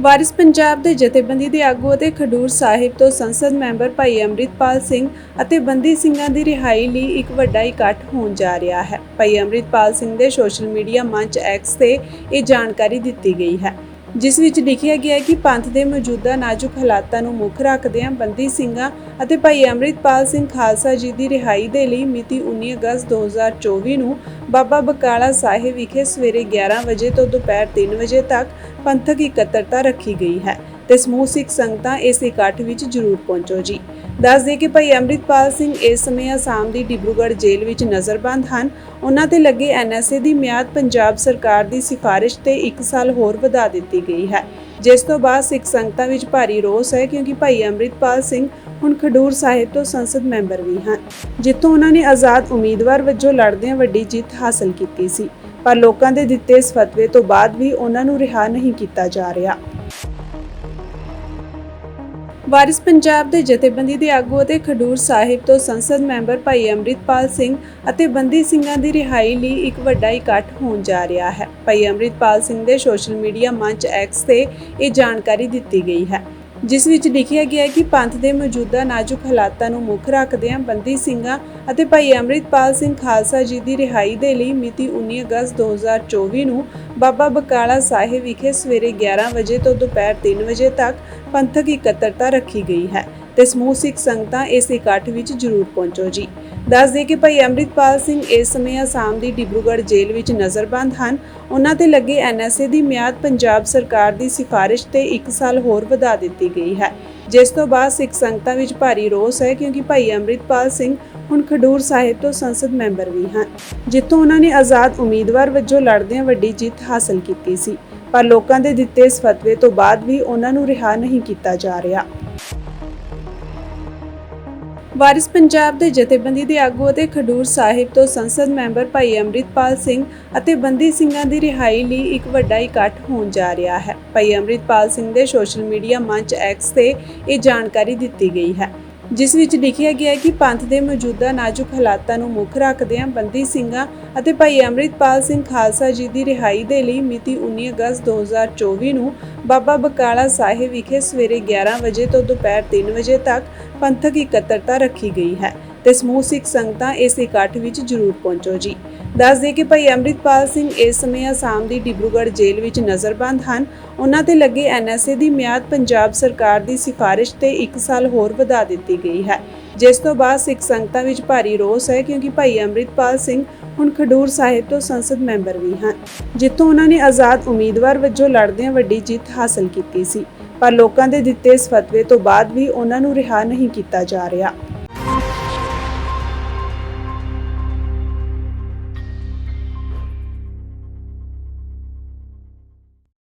ਵਾਰਿਸ ਪੰਜਾਬ ਦੇ ਜਥੇਬੰਦੀ ਦੇ ਆਗੂ ਅਤੇ ਖਡੂਰ ਸਾਹਿਬ ਤੋਂ ਸੰਸਦ ਮੈਂਬਰ ਭਾਈ ਅੰਮ੍ਰਿਤਪਾਲ ਸਿੰਘ ਅਤੇ ਬੰਦੀ ਸਿੰਘਾਂ ਦੀ ਰਿਹਾਈ ਲਈ ਇੱਕ ਵੱਡਾ ਇਕੱਠ ਹੋਣ ਜਾ ਰਿਹਾ ਹੈ। ਭਾਈ ਅੰਮ੍ਰਿਤਪਾਲ ਸਿੰਘ ਦੇ ਸੋਸ਼ਲ ਮੀਡੀਆ ਮੰਚ ਐਕਸ ਤੇ ਇਹ ਜਾਣਕਾਰੀ ਦਿੱਤੀ ਗਈ ਹੈ, ਜਿਸ ਵਿੱਚ ਲਿਖਿਆ ਗਿਆ ਹੈ ਕਿ ਪੰਥ ਦੇ ਮੌਜੂਦਾ ਨਾਜ਼ੁਕ ਹਾਲਾਤਾਂ ਨੂੰ ਮੁੱਖ ਰੱਖਦਿਆਂ ਬੰਦੀ ਸਿੰਘਾਂ ਅਤੇ ਭਾਈ ਅੰਮ੍ਰਿਤਪਾਲ ਸਿੰਘ ਖਾਲਸਾ ਜੀ ਦੀ ਰਿਹਾਈ ਦੇ ਲਈ ਮਿਤੀ 19 ਅਗਸਤ 2024 ਨੂੰ ਬਾਬਾ ਬਕਾਲਾ ਸਾਹਿਬ ਵਿਖੇ ਸਵੇਰੇ 11 ਵਜੇ ਤੋਂ ਦੁਪਹਿਰ 3 ਵਜੇ ਤੱਕ ਪੰਥਕ ਇਕੱਤਰਤਾ ਰੱਖੀ ਗਈ ਹੈ ਤੇ ਸਮੂਹ ਸਿੱਖ ਸੰਗਤਾਂ ਇਸ ਇਕੱਠ ਵਿੱਚ ਜ਼ਰੂਰ ਪਹੁੰਚੋ ਜੀ। ਦੱਸ ਦੇ ਕਿ ਭਾਈ ਅੰਮ੍ਰਿਤਪਾਲ ਸਿੰਘ ਇਸ ਸਮੇਂ ਅਸਾਮ ਦੀ ਡਿਬਰੂਗੜ੍ਹ ਜੇਲ੍ਹ ਵਿੱਚ ਨਜ਼ਰਬੰਦ ਹਨ। ਉਹਨਾਂ ਤੇ ਲੱਗੇ ਐਨਐਸਏ ਦੀ ਮਿਆਦ ਪੰਜਾਬ ਸਰਕਾਰ ਦੀ ਸਿਫਾਰਿਸ਼ ਤੇ 1 ਸਾਲ ਹੋਰ ਵਧਾ ਦਿੱਤੀ ਗਈ ਹੈ। ਜਿਸ ਤੋਂ ਬਾਅਦ ਸਿੱਖ ਸੰਗਤਾਂ ਵਿੱਚ ਭਾਰੀ ਰੋਸ ਹੈ ਕਿਉਂਕਿ ਭਾਈ ਅੰਮ੍ਰਿਤਪਾਲ ਸਿੰਘ ਹੁਣ ਖਡੂਰ ਸਾਹਿਬ ਤੋਂ ਸੰਸਦ ਮੈਂਬਰ ਵੀ ਹਨ, ਜਿੱਥੋਂ ਉਹਨਾਂ ਨੇ ਆਜ਼ਾਦ ਉਮੀਦਵਾਰ ਵਜੋਂ ਲੜਦਿਆਂ ਵੱਡੀ ਜਿੱਤ ਹਾਸਲ ਕੀਤੀ ਸੀ। ਪਰ ਲੋਕਾਂ ਦੇ ਦਿੱਤੇ ਇਸ ਫਤਵੇ ਤੋਂ ਬਾਅਦ ਵੀ ਉਹਨਾਂ ਨੂੰ ਰਿਹਾ ਨਹੀਂ ਕੀਤਾ ਜਾ ਰਿਹਾ। ਵਾਰਿਸ ਪੰਜਾਬ ਦੇ ਜਥੇਬੰਦੀ ਦੇ ਆਗੂ ਅਤੇ ਖਡੂਰ ਸਾਹਿਬ ਤੋਂ ਸੰਸਦ ਮੈਂਬਰ ਭਾਈ ਅੰਮ੍ਰਿਤਪਾਲ ਸਿੰਘ ਅਤੇ ਬੰਦੀ ਸਿੰਘਾਂ ਦੀ ਰਿਹਾਈ ਲਈ ਇੱਕ ਵੱਡਾ ਇਕੱਠ ਹੋਣ ਜਾ ਰਿਹਾ ਹੈ। ਭਾਈ ਅੰਮ੍ਰਿਤਪਾਲ ਸਿੰਘ ਦੇ ਸੋਸ਼ਲ ਮੀਡੀਆ ਮੰਚ ਐਕਸ ਤੇ ਇਹ ਜਾਣਕਾਰੀ ਦਿੱਤੀ ਗਈ ਹੈ। ਜਿਸ ਵਿੱਚ ਲਿਖਿਆ ਗਿਆ ਹੈ ਕਿ ਪੰਥ ਦੇ ਮੌਜੂਦਾ ਨਾਜ਼ੁਕ ਹਾਲਾਤਾਂ ਨੂੰ ਮੁੱਖ ਰੱਖਦਿਆਂ ਬੰਦੀ ਸਿੰਘਾਂ ਅਤੇ ਭਾਈ ਅੰਮ੍ਰਿਤਪਾਲ ਸਿੰਘ ਖਾਲਸਾ ਜੀ ਦੀ ਰਿਹਾਈ ਦੇ ਲਈ ਮਿਤੀ 19 ਅਗਸਤ 2024 ਨੂੰ ਬਾਬਾ ਬਕਾਲਾ ਸਾਹਿਬ ਵਿਖੇ ਸਵੇਰੇ 11 ਵਜੇ ਤੋਂ ਦੁਪਹਿਰ 3 ਵਜੇ ਤੱਕ ਪੰਥਕ ਇਕੱਤਰਤਾ ਰੱਖੀ ਗਈ ਹੈ। ਤੇ ਸਮੂਹ ਸਿੱਖ ਸੰਗਤਾਂ ਇਸ ਇਕੱਠ ਵਿੱਚ ਜ਼ਰੂਰ ਪਹੁੰਚੋ ਜੀ। ਦੱਸ ਦੇ ਕਿ ਭਾਈ ਅੰਮ੍ਰਿਤਪਾਲ ਸਿੰਘ ਇਸ ਸਮੇਂ ਅਸਾਮ ਦੀ ਡਿਬਰੂਗੜ੍ਹ ਜੇਲ੍ਹ ਵਿੱਚ ਨਜ਼ਰਬੰਦ ਹਨ। ਉਹਨਾਂ ਤੇ ਲੱਗੇ ਐਨਐਸਏ ਦੀ ਮਿਆਦ ਪੰਜਾਬ ਸਰਕਾਰ ਦੀ ਸਿਫਾਰਿਸ਼ ਤੇ 1 ਸਾਲ ਹੋਰ ਵਧਾ ਦਿੱਤੀ ਗਈ ਹੈ। ਜਿਸ ਤੋਂ ਬਾਅਦ ਸਿੱਖ ਸੰਗਤਾਂ ਵਿੱਚ ਭਾਰੀ ਰੋਸ ਹੈ ਕਿਉਂਕਿ ਭਾਈ ਅੰਮ੍ਰਿਤਪਾਲ ਸਿੰਘ ਹੁਣ ਖਡੂਰ ਸਾਹਿਬ ਤੋਂ ਸੰਸਦ ਮੈਂਬਰ ਵੀ ਹਨ, ਜਿੱਥੋਂ ਉਹਨਾਂ ਨੇ ਆਜ਼ਾਦ ਉਮੀਦਵਾਰ ਵਜੋਂ ਲੜਦਿਆਂ ਵੱਡੀ ਜਿੱਤ ਹਾਸਲ ਕੀਤੀ ਸੀ। ਪਰ ਲੋਕਾਂ ਦੇ ਦਿੱਤੇ ਇਸ ਫਤਵੇ ਤੋਂ ਬਾਅਦ ਵੀ ਉਹਨਾਂ ਨੂੰ ਰਿਹਾ ਨਹੀਂ ਕੀਤਾ ਜਾ ਰਿਹਾ। ਵਾਰਿਸ ਪੰਜਾਬ ਦੇ ਜਥੇਬੰਦੀ ਦੇ ਆਗੂ ਅਤੇ ਖਡੂਰ ਸਾਹਿਬ ਤੋਂ ਸੰਸਦ ਮੈਂਬਰ ਭਾਈ ਅੰਮ੍ਰਿਤਪਾਲ ਸਿੰਘ ਅਤੇ ਬੰਦੀ ਸਿੰਘਾਂ ਦੀ ਰਿਹਾਈ ਲਈ ਇੱਕ ਵੱਡਾ ਇਕੱਠ ਹੋਣ ਜਾ ਰਿਹਾ ਹੈ। ਭਾਈ ਅੰਮ੍ਰਿਤਪਾਲ ਸਿੰਘ ਦੇ ਸੋਸ਼ਲ ਮੀਡੀਆ ਮੰਚ ਐਕਸ ਤੇ ਇਹ ਜਾਣਕਾਰੀ ਦਿੱਤੀ ਗਈ ਹੈ। ਜਿਸ ਵਿੱਚ ਲਿਖਿਆ ਗਿਆ ਹੈ ਕਿ ਪੰਥ ਦੇ ਮੌਜੂਦਾ ਨਾਜ਼ੁਕ ਹਾਲਾਤਾਂ ਨੂੰ ਮੁੱਖ ਰੱਖਦਿਆਂ ਬੰਦੀ ਸਿੰਘਾਂ ਅਤੇ ਭਾਈ ਅੰਮ੍ਰਿਤਪਾਲ ਸਿੰਘ ਖਾਲਸਾ ਜੀ ਦੀ ਰਿਹਾਈ ਦੇ ਲਈ ਮਿਤੀ 19 ਅਗਸਤ 2024 ਨੂੰ ਬਾਬਾ ਬਕਾਲਾ ਸਾਹਿਬ ਵਿਖੇ ਸਵੇਰੇ 11 ਵਜੇ ਤੋਂ ਦੁਪਹਿਰ 3 ਵਜੇ ਤੱਕ ਪੰਥਕ ਇਕੱਤਰਤਾ ਰੱਖੀ ਗਈ ਹੈ। ਤੇ ਸਮੂਹ ਸਿੱਖ ਸੰਗਤਾਂ ਇਸ ਇਕੱਠ ਵਿੱਚ ਜ਼ਰੂਰ ਪਹੁੰਚੋ ਜੀ। ਦੱਸ ਦੇ ਕਿ ਭਾਈ ਅੰਮ੍ਰਿਤਪਾਲ ਸਿੰਘ ਇਸ ਸਮੇਂ ਅਸਾਮ ਦੀ ਡਿਬਰੂਗੜ੍ਹ ਜੇਲ੍ਹ ਵਿੱਚ ਨਜ਼ਰਬੰਦ ਹਨ। ਉਹਨਾਂ ਤੇ ਲੱਗੇ ਐਨਐਸਏ ਦੀ ਮਿਆਦ ਪੰਜਾਬ ਸਰਕਾਰ ਦੀ ਸਿਫਾਰਿਸ਼ ਤੇ 1 ਸਾਲ ਹੋਰ ਵਧਾ ਦਿੱਤੀ ਗਈ ਹੈ। ਜਿਸ ਤੋਂ ਬਾਅਦ ਸਿੱਖ ਸੰਗਤਾਂ ਵਿੱਚ ਭਾਰੀ ਰੋਸ ਹੈ ਕਿਉਂਕਿ ਭਾਈ ਅੰਮ੍ਰਿਤਪਾਲ ਸਿੰਘ ਹੁਣ ਖਡੂਰ ਸਾਹਿਬ ਤੋਂ ਸੰਸਦ ਮੈਂਬਰ ਵੀ ਹਨ, ਜਿੱਥੋਂ ਉਹਨਾਂ ਨੇ ਆਜ਼ਾਦ ਉਮੀਦਵਾਰ ਵਜੋਂ ਲੜਦਿਆਂ ਵੱਡੀ ਜਿੱਤ ਹਾਸਲ ਕੀਤੀ ਸੀ। ਪਰ ਲੋਕਾਂ ਦੇ ਦਿੱਤੇ ਇਸ ਫਤਵੇ ਤੋਂ ਬਾਅਦ ਵੀ ਉਹਨਾਂ ਨੂੰ ਰਿਹਾ ਨਹੀਂ ਕੀਤਾ ਜਾ ਰਿਹਾ।